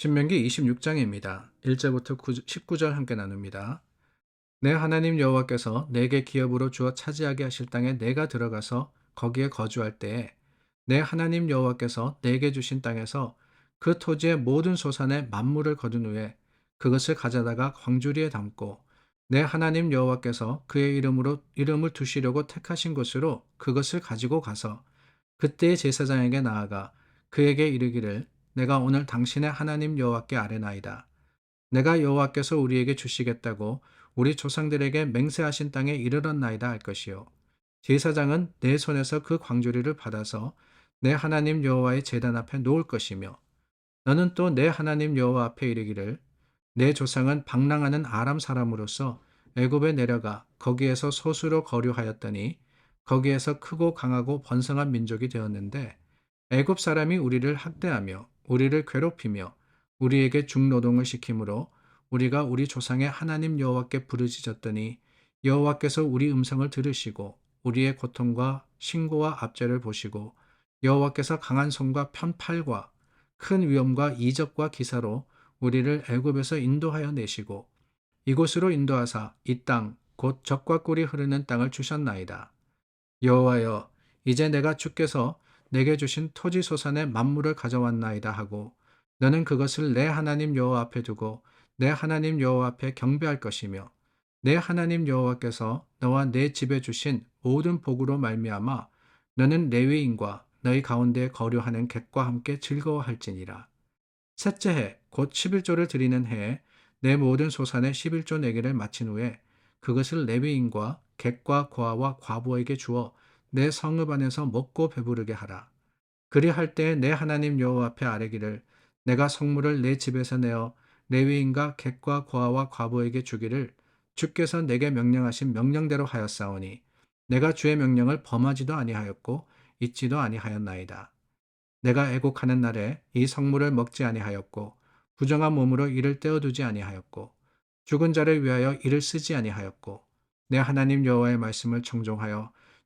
신명기 26장입니다. 1절부터 19절 함께 나눕니다. 내 하나님 여호와께서 내게 기업으로 주어 차지하게 하실 땅에 내가 들어가서 거기에 거주할 때에 내 하나님 여호와께서 내게 주신 땅에서 그 토지의 모든 소산의 만물을 거둔 후에 그것을 가져다가 광주리에 담고 내 하나님 여호와께서 그의 이름으로 이름을 두시려고 택하신 곳으로 그것을 가지고 가서 그때의 제사장에게 나아가 그에게 이르기를 내가 오늘 당신의 하나님 여호와께 아뢰나이다. 내가 여호와께서 우리에게 주시겠다고 우리 조상들에게 맹세하신 땅에 이르렀나이다 할 것이요. 제사장은 내 손에서 그 광주리를 받아서 내 하나님 여호와의 제단 앞에 놓을 것이며 너는 또 내 하나님 여호와 앞에 이르기를 내 조상은 방랑하는 아람 사람으로서 애굽에 내려가 거기에서 소수로 거류하였더니 거기에서 크고 강하고 번성한 민족이 되었는데 애굽 사람이 우리를 학대하며 우리를 괴롭히며 우리에게 중노동을 시키므로 우리가 우리 조상의 하나님 여호와께 부르짖었더니 여호와께서 우리 음성을 들으시고 우리의 고통과 신고와 압제를 보시고 여호와께서 강한 손과 편팔과 큰 위엄과 이적과 기사로 우리를 애굽에서 인도하여 내시고 이곳으로 인도하사 이 땅 곧 적과 꿀이 흐르는 땅을 주셨나이다. 여호와여 이제 내가 주께서 내게 주신 토지 소산의 만물을 가져왔나이다 하고 너는 그것을 내 하나님 여호와 앞에 두고 내 하나님 여호와 앞에 경배할 것이며 내 하나님 여호와께서 너와 내 집에 주신 모든 복으로 말미암아 너는 레위인과 너희 가운데 거류하는 객과 함께 즐거워할지니라. 셋째 해, 곧 11조를 드리는 해에 내 모든 소산의 11조 내기를 마친 후에 그것을 레위인과 객과 고아와 과부에게 주어 내 성읍 안에서 먹고 배부르게 하라. 그리할 때에 내 하나님 여호와 앞에 아뢰기를 내가 성물을 내 집에서 내어 레위인과 객과 고아와 과부에게 주기를 주께서 내게 명령하신 명령대로 하였사오니 내가 주의 명령을 범하지도 아니하였고 잊지도 아니하였나이다. 내가 애곡하는 날에 이 성물을 먹지 아니하였고 부정한 몸으로 이를 떼어두지 아니하였고 죽은 자를 위하여 이를 쓰지 아니하였고 내 하나님 여호와의 말씀을 청종하여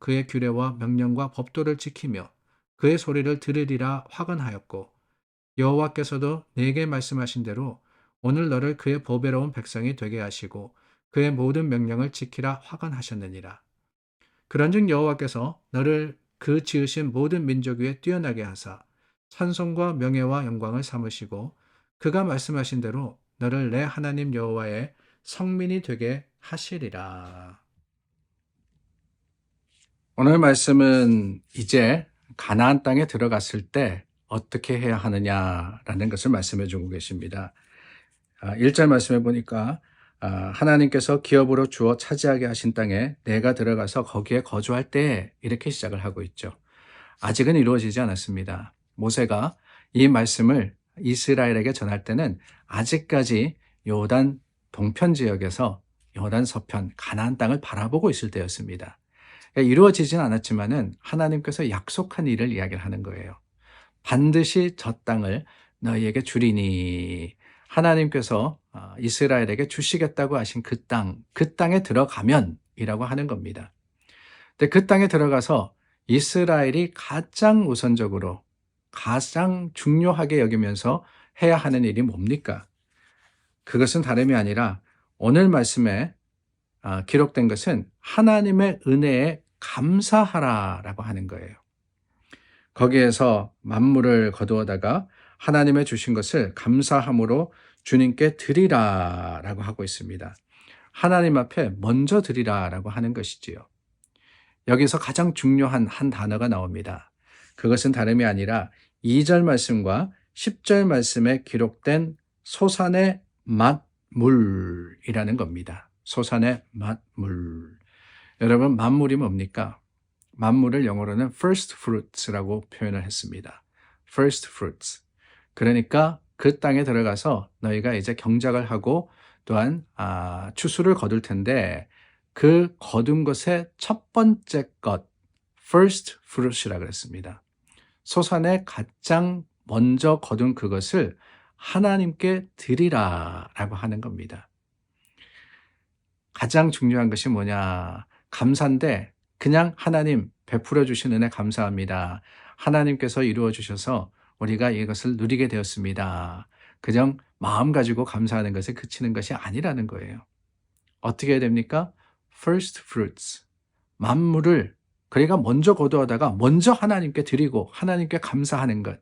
그의 규례와 명령과 법도를 지키며 그의 소리를 들으리라 화건하였고 여호와께서도 내게 말씀하신 대로 오늘 너를 그의 보배로운 백성이 되게 하시고 그의 모든 명령을 지키라 화건하셨느니라. 그런즉 여호와께서 너를 그 지으신 모든 민족 위에 뛰어나게 하사 찬송과 명예와 영광을 삼으시고 그가 말씀하신 대로 너를 내 하나님 여호와의 성민이 되게 하시리라. 오늘 말씀은 이제 가나안 땅에 들어갔을 때 어떻게 해야 하느냐라는 것을 말씀해 주고 계십니다. 1절 말씀해 보니까 아, 하나님께서 기업으로 주어 차지하게 하신 땅에 내가 들어가서 거기에 거주할 때 이렇게 시작을 하고 있죠. 아직은 이루어지지 않았습니다. 모세가 이 말씀을 이스라엘에게 전할 때는 아직까지 요단 동편 지역에서 요단 서편 가나안 땅을 바라보고 있을 때였습니다. 그러니까 이루어지진 않았지만은 하나님께서 약속한 일을 이야기를 하는 거예요. 반드시 저 땅을 너희에게 주리니 하나님께서 어, 이스라엘에게 주시겠다고 하신 그 땅, 그 땅에 들어가면이라고 하는 겁니다. 근데 그 땅에 들어가서 이스라엘이 가장 우선적으로 가장 중요하게 여기면서 해야 하는 일이 뭡니까? 그것은 다름이 아니라 오늘 말씀에 아, 기록된 것은 하나님의 은혜에 감사하라라고 하는 거예요. 거기에서 만물을 거두어다가 하나님의 주신 것을 감사함으로 주님께 드리라라고 하고 있습니다. 하나님 앞에 먼저 드리라라고 하는 것이지요. 여기서 가장 중요한 한 단어가 나옵니다. 그것은 다름이 아니라 2절 말씀과 10절 말씀에 기록된 소산의 맛물이라는 겁니다. 소산의 맛물. 여러분, 만물이 뭡니까? 만물을 영어로는 first fruits라고 표현을 했습니다. first fruits. 그러니까 그 땅에 들어가서 너희가 이제 경작을 하고 또한 아, 추수를 거둘 텐데 그 거둔 것의 첫 번째 것 first fruit이라 그랬습니다. 소산의 가장 먼저 거둔 그것을 하나님께 드리라라고 하는 겁니다. 가장 중요한 것이 뭐냐? 감사인데 그냥 하나님 베풀어 주신 은혜 감사합니다. 하나님께서 이루어 주셔서 우리가 이것을 누리게 되었습니다. 그냥 마음 가지고 감사하는 것에 그치는 것이 아니라는 거예요. 어떻게 해야 됩니까? first fruits. 만물을 그러니까 먼저 거두어다가 먼저 하나님께 드리고 하나님께 감사하는 것.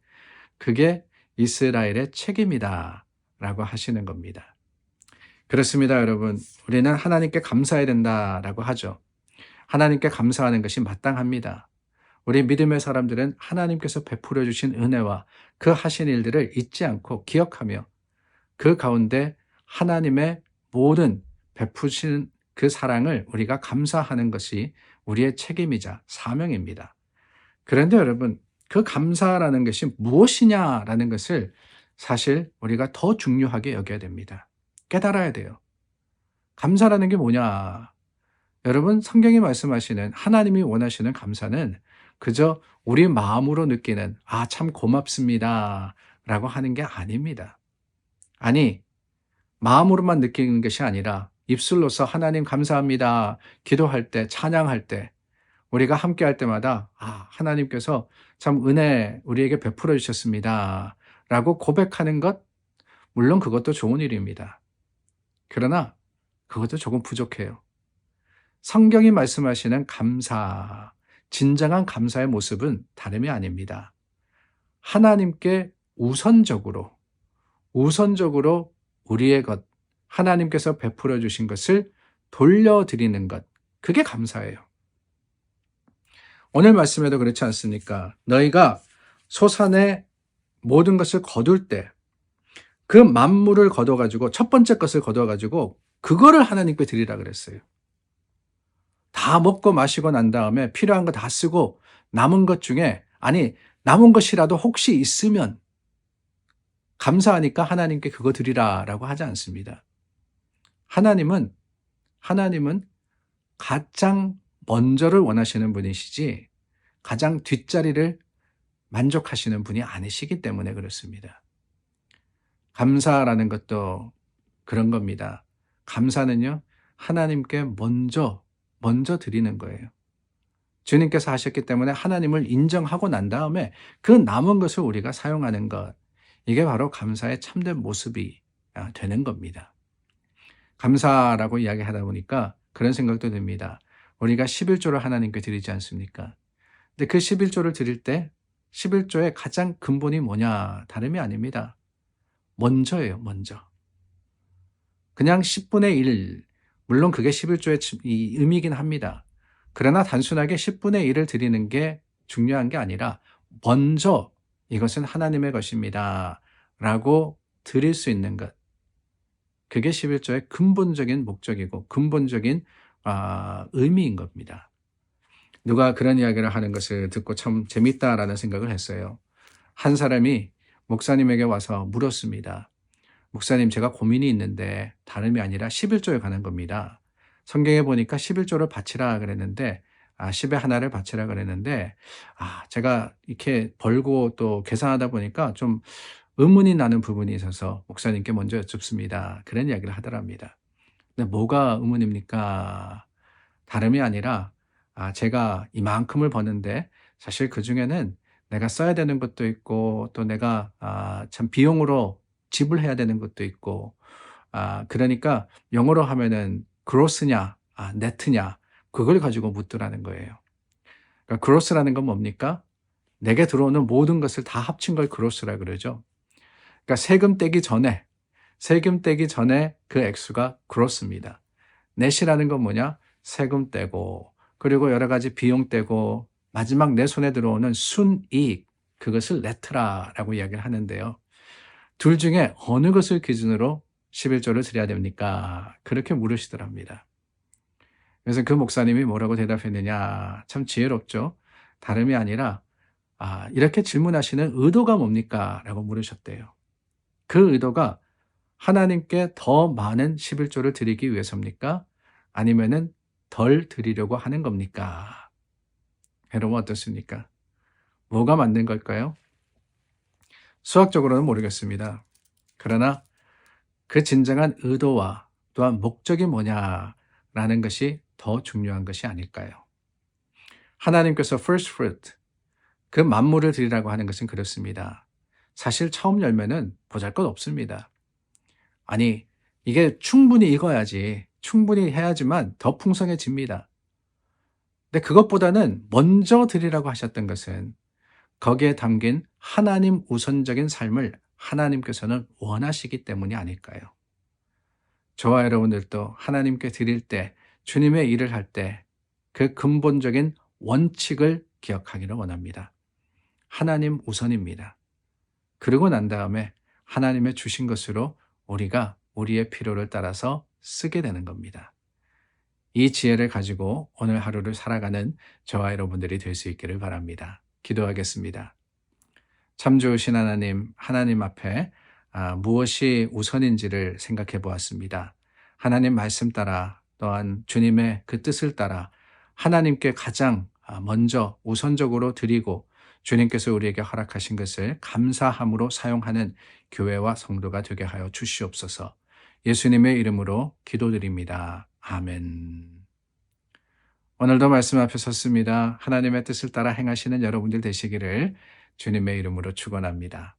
그게 이스라엘의 책임이다. 라고 하시는 겁니다. 그렇습니다, 여러분. 우리는 하나님께 감사해야 된다라고 하죠. 하나님께 감사하는 것이 마땅합니다. 우리 믿음의 사람들은 하나님께서 베풀어 주신 은혜와 그 하신 일들을 잊지 않고 기억하며 그 가운데 하나님의 모든 베푸신 그 사랑을 우리가 감사하는 것이 우리의 책임이자 사명입니다. 그런데 여러분, 그 감사라는 것이 무엇이냐라는 것을 사실 우리가 더 중요하게 여겨야 됩니다. 깨달아야 돼요. 감사라는 게 뭐냐? 여러분, 성경이 말씀하시는 하나님이 원하시는 감사는 그저 우리 마음으로 느끼는 아, 참 고맙습니다. 라고 하는 게 아닙니다. 아니, 마음으로만 느끼는 것이 아니라 입술로서 하나님 감사합니다. 기도할 때, 찬양할 때, 우리가 함께 할 때마다 아, 하나님께서 참 은혜 우리에게 베풀어 주셨습니다. 라고 고백하는 것, 물론 그것도 좋은 일입니다. 그러나 그것도 조금 부족해요. 성경이 말씀하시는 감사, 진정한 감사의 모습은 다름이 아닙니다. 하나님께 우선적으로, 우선적으로 우리의 것, 하나님께서 베풀어 주신 것을 돌려드리는 것, 그게 감사예요. 오늘 말씀에도 그렇지 않습니까? 너희가 소산의 모든 것을 거둘 때, 그 만물을 거둬가지고, 첫 번째 것을 거둬가지고, 그거를 하나님께 드리라 그랬어요. 다 먹고 마시고 난 다음에 필요한 거 다 쓰고, 남은 것 중에, 아니, 남은 것이라도 혹시 있으면, 감사하니까 하나님께 그거 드리라 라고 하지 않습니다. 하나님은, 하나님은 가장 먼저를 원하시는 분이시지 가장 뒷자리를 만족하시는 분이 아니시기 때문에 그렇습니다. 감사라는 것도 그런 겁니다. 감사는요, 하나님께 먼저, 먼저 드리는 거예요. 주님께서 하셨기 때문에 하나님을 인정하고 난 다음에 그 남은 것을 우리가 사용하는 것. 이게 바로 감사의 참된 모습이 아, 되는 겁니다. 감사라고 이야기하다 보니까 그런 생각도 듭니다. 우리가 11조를 하나님께 드리지 않습니까? 근데 그 11조를 드릴 때 11조의 가장 근본이 뭐냐? 다름이 아닙니다. 먼저예요, 먼저. 그냥 10분의 1, 물론 그게 11조의 의미이긴 합니다. 그러나 단순하게 10분의 1을 드리는 게 중요한 게 아니라 먼저 이것은 하나님의 것입니다. 라고 드릴 수 있는 것. 그게 11조의 근본적인 목적이고 근본적인 아, 의미인 겁니다. 누가 그런 이야기를 하는 것을 듣고 참 재밌다라는 생각을 했어요. 한 사람이 목사님에게 와서 물었습니다. 목사님, 제가 고민이 있는데 다름이 아니라 11조에 관한 겁니다. 성경에 보니까 11조를 바치라 그랬는데, 아, 10의 하나를 바치라 그랬는데, 아, 제가 이렇게 벌고 또 계산하다 보니까 좀 의문이 나는 부분이 있어서 목사님께 먼저 여쭙습니다. 그런 이야기를 하더랍니다. 근데 뭐가 의문입니까? 다름이 아니라 아, 제가 이만큼을 버는데 사실 그 중에는 내가 써야 되는 것도 있고 또 내가 아, 참 비용으로 지불해야 되는 것도 있고 아, 그러니까 영어로 하면은 그로스냐 아, 네트냐 그걸 가지고 묻더라는 거예요. 그러니까 그로스라는 건 뭡니까? 내게 들어오는 모든 것을 다 합친 걸 그로스라 그러죠. 그러니까 세금 떼기 전에 세금 떼기 전에 그 액수가 그렇습니다. 넷이라는 건 뭐냐? 세금 떼고 그리고 여러 가지 비용 떼고 마지막 내 손에 들어오는 순이익 그것을 네트라라고 이야기를 하는데요. 둘 중에 어느 것을 기준으로 11조를 드려야 됩니까? 그렇게 물으시더랍니다. 그래서 그 목사님이 뭐라고 대답했느냐? 참 지혜롭죠? 다름이 아니라, 아, 이렇게 질문하시는 의도가 뭡니까? 라고 물으셨대요. 그 의도가 하나님께 더 많은 11조를 드리기 위해서입니까? 아니면은 덜 드리려고 하는 겁니까? 여러분 어떻습니까? 뭐가 맞는 걸까요? 수학적으로는 모르겠습니다. 그러나 그 진정한 의도와 또한 목적이 뭐냐라는 것이 더 중요한 것이 아닐까요? 하나님께서 first fruit, 그 만물을 드리라고 하는 것은 그렇습니다. 사실 처음 열매는 보잘 것 없습니다. 아니, 이게 충분히 익어야지, 충분히 해야지만 더 풍성해집니다. 근데 그것보다는 먼저 드리라고 하셨던 것은 거기에 담긴 하나님 우선적인 삶을 하나님께서는 원하시기 때문이 아닐까요? 저와 여러분들도 하나님께 드릴 때, 주님의 일을 할 때 그 근본적인 원칙을 기억하기를 원합니다. 하나님 우선입니다. 그러고 난 다음에 하나님의 주신 것으로 우리가 우리의 필요를 따라서 쓰게 되는 겁니다. 이 지혜를 가지고 오늘 하루를 살아가는 저와 여러분들이 될 수 있기를 바랍니다. 기도하겠습니다. 참 좋으신 하나님, 하나님 앞에 아, 무엇이 우선인지를 생각해 보았습니다. 하나님 말씀 따라 또한 주님의 그 뜻을 따라 하나님께 가장 아, 먼저 우선적으로 드리고 주님께서 우리에게 허락하신 것을 감사함으로 사용하는 교회와 성도가 되게 하여 주시옵소서. 예수님의 이름으로 기도드립니다. 아멘. 오늘도 말씀 앞에 섰습니다. 하나님의 뜻을 따라 행하시는 여러분들 되시기를 주님의 이름으로 축원합니다.